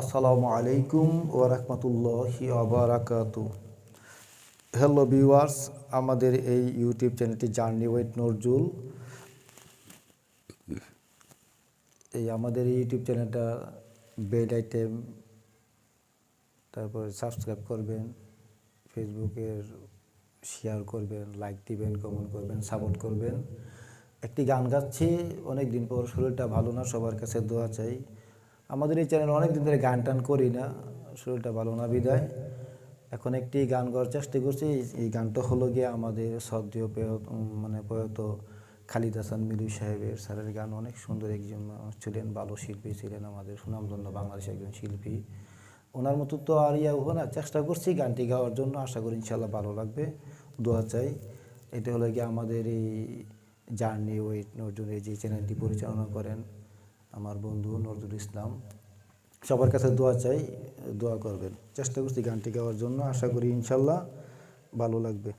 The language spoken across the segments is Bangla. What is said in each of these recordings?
আসসালামু আলাইকুম ওরহমতুল্লাহি আবরাকাতু হ্যালো ভিউয়ার্স আমাদের এই ইউটিউব চ্যানেলটি জার্নি ওয়েট নজরুল এই আমাদের ইউটিউব চ্যানেলটা বেড আইটেম তারপর সাবস্ক্রাইব করবেন ফেসবুকের শেয়ার করবেন লাইক দিবেন কমেন্ট করবেন সাপোর্ট করবেন। একটি গান গাচ্ছি অনেক দিন পর শরীরটা ভালো না, সবার কাছে দোয়া চাই। আমাদের এই চ্যানেলে অনেক দিন ধরে গান টান করি না, শরীরটা ভালো না বিদায়। এখন একটি গান করার চেষ্টা করছি, এই- গানটা হলো গিয়ে আমাদের সদ্য মানে প্রয়াত খালিদ হাসান মিলু সাহেবের স্যারের গান। অনেক সুন্দর একজন ছিলেন, ভালো শিল্পী ছিলেন আমাদের সুনামধন্য বাংলাদেশের একজন শিল্পী। ওনার মতো তো আর ইয়া হব না, চেষ্টা করছি গানটি গাওয়ার জন্য, আশা করি ইনশাল্লাহ ভালো লাগবে, দোয়া চাই। এটা হলো গিয়ে আমাদের এই জার্নি ওয়েট নজরুলের যে চ্যানেলটি পরিচালনা করেন আমার বন্ধু নজরুল ইসলাম। সবার কাছে দোয়া চাই, দোয়া করবেন। চেষ্টা করছি গানটি গাওয়ার জন্য। আশা করি ইনশাল্লাহ ভালো লাগবে।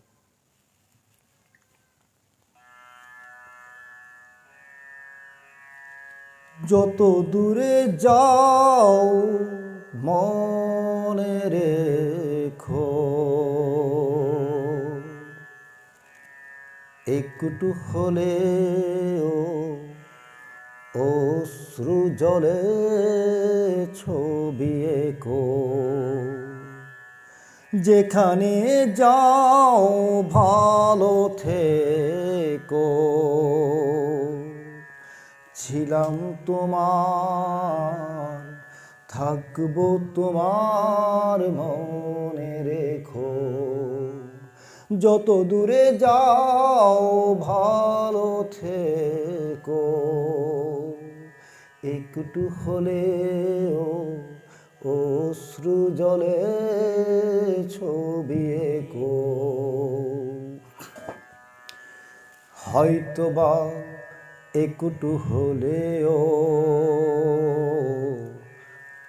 যত দূরে যাও, মনে রেখো। একটু হলেও জলে ছবি এঁকো। যেখানে যাও ভালো থেকো। ছিলাম তোমার, থাকব তোমার মনে রেখো। যত দূরে যাও ভালো থেকো। একটু হলেও অশ্রু জলে ছবি এঁকো। হয়তোবা একটু হলেও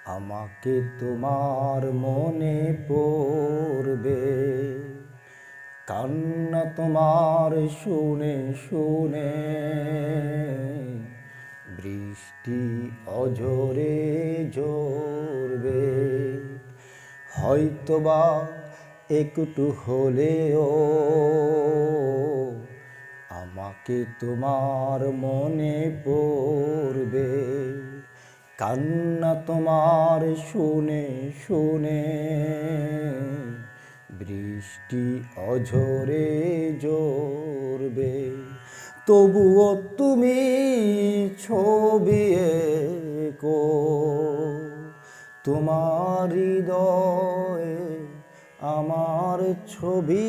আমাকে তোমার মনে পড়বে। কান্না তোমার শুনে শুনে বৃষ্টি অঝরে ঝরবে। হয়তোবা একটু হলেও আমাকে তোমার মনে পড়বে। কান্না তোমার শুনে শুনে বৃষ্টি অঝরে জোরবে তবুও তুমি ছবি এঁকো। তোমার হৃদয়ে আমার ছবি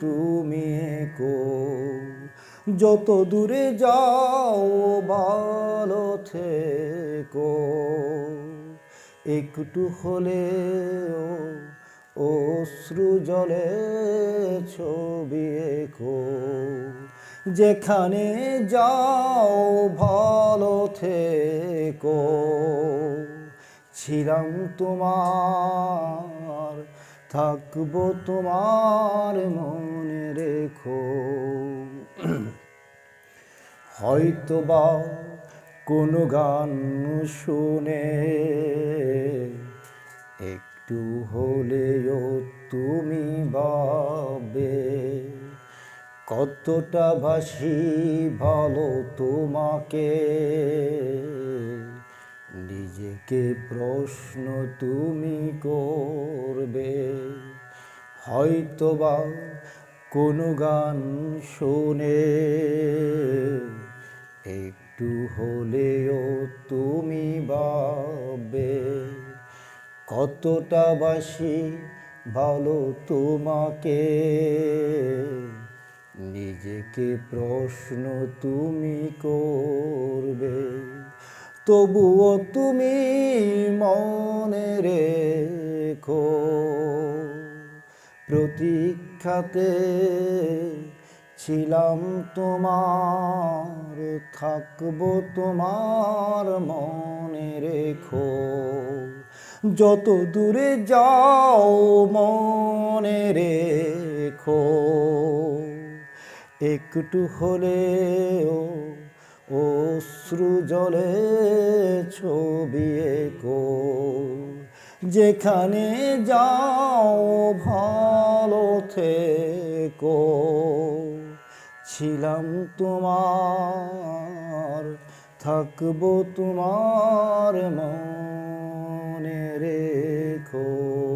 তুমি এঁকো। যত দূরে যাও, ভালো থেকো। একটু হলেও অশ্রু জলে ছবি এঁকো। যেখানে যাও ভালো থেকো। ছিলাম তোমার, থাকব তোমার মনে রেখো। হয়তোবা কোনো গান শুনে একটু হলেও তুমি ভাবে কতটা ভাসি ভালো তোমাকে? নিজেকে প্রশ্ন তুমি করবে। হয়তোবা কোনো গান শুনে একটু হলেও তুমি ভাববে কতটা বাসি ভালো তোমাকে। নিজেকে প্রশ্ন তুমি করবে, তবুও তুমি মনে রেখো, প্রতীক্ষাতে ছিলাম তোমার, থাকব তোমার মনে রেখো, যত দূরে যাও মনে রেখো। একটু হলেও অশ্রু জলে ছবি কো যেখানে যাও ভালো থেকো। ছিলাম তোমার, থাকব তোমার মনে রেখো।